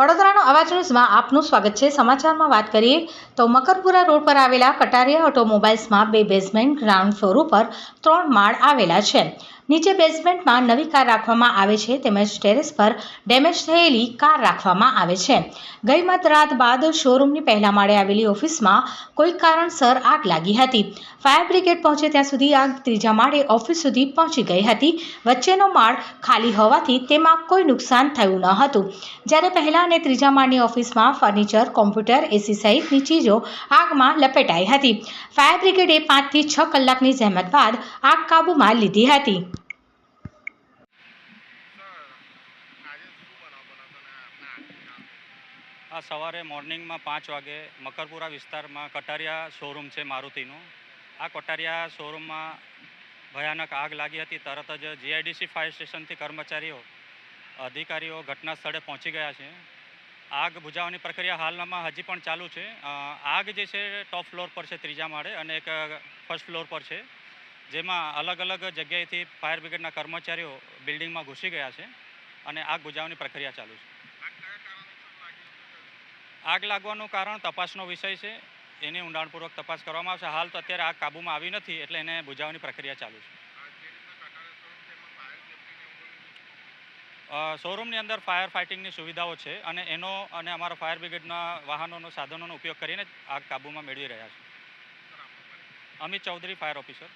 વડોદરાનો અવાજ ન્યૂઝમાં આપનું સ્વાગત છે. સમાચારમાં વાત કરીએ તો મકરપુરા રોડ પર આવેલા કટારિયા ઓટોમોબાઈલ્સમાં બે બેઝમેન્ટ ગ્રાઉન્ડ ફ્લોર ઉપર ત્રણ માળ આવેલા છે. નીચે બેઝમેન્ટમાં નવી કાર રાખવામાં આવે છે, તેમજ ટેરેસ પર ડેમેજ થયેલી કાર રાખવામાં આવે છે. ગઈ મત રાત બાદ શોરૂમની પહેલા માળે આવેલી ઓફિસમાં કોઈ કારણસર આગ લાગી હતી. ફાયર બ્રિગેડ પહોંચે ત્યાં સુધી આગ ત્રીજા માળે ઓફિસ સુધી પહોંચી ગઈ હતી. વચ્ચેનો માળ ખાલી હોવાથી તેમાં કોઈ નુકસાન થયું ન હતું. જ્યારે પહેલા અને ત્રીજા માળની ઓફિસમાં ફર્નિચર, કોમ્પ્યુટર, એસી સહિતની ચીજો આગમાં લપેટાઈ હતી. ફાયર બ્રિગેડે પાંચથી છ કલાકની જહેમત બાદ આગ કાબૂમાં લીધી હતી. આ સવારે મોર્નિંગમાં પાંચ વાગે મકરપુરા વિસ્તારમાં કટારિયા શોરૂમ છે મારુતિનું. આ કટારિયા શોરૂમમાં ભયાનક આગ લાગી હતી. તરત જ જીઆઈડીસી ફાયર સ્ટેશનથી કર્મચારીઓ, અધિકારીઓ ઘટના સ્થળે પહોંચી ગયા છે. આગ બુઝાવવાની પ્રક્રિયા હાલમાં હજી પણ ચાલુ છે. આગ જે છે ટોપ ફ્લોર પર છે ત્રીજા માળે અને એક ફર્સ્ટ ફ્લોર પર છે, જેમાં અલગ અલગ જગ્યાએથી ફાયર બ્રિગેડના કર્મચારીઓ બિલ્ડિંગમાં ઘૂસી ગયા છે અને આગ બુઝાવવાની પ્રક્રિયા ચાલુ છે. આગ લાગવાનું કારણ તપાસનો વિષય છે. એની ઊંડાણપૂર્વક તપાસ કરવામાં આવશે. હાલ તો અત્યારે આગ કાબૂમાં આવી નથી એટલે એને બુજાવવાની પ્રક્રિયા ચાલુ છે. શોરૂમની અંદર ફાયર ફાઇટિંગની સુવિધાઓ છે અને એનો અને અમારા ફાયર બ્રિગેડના વાહનોનો, સાધનોનો ઉપયોગ કરીને આગ કાબૂમાં મેળવી રહ્યા છે. Amit Chaudhary, fire officer.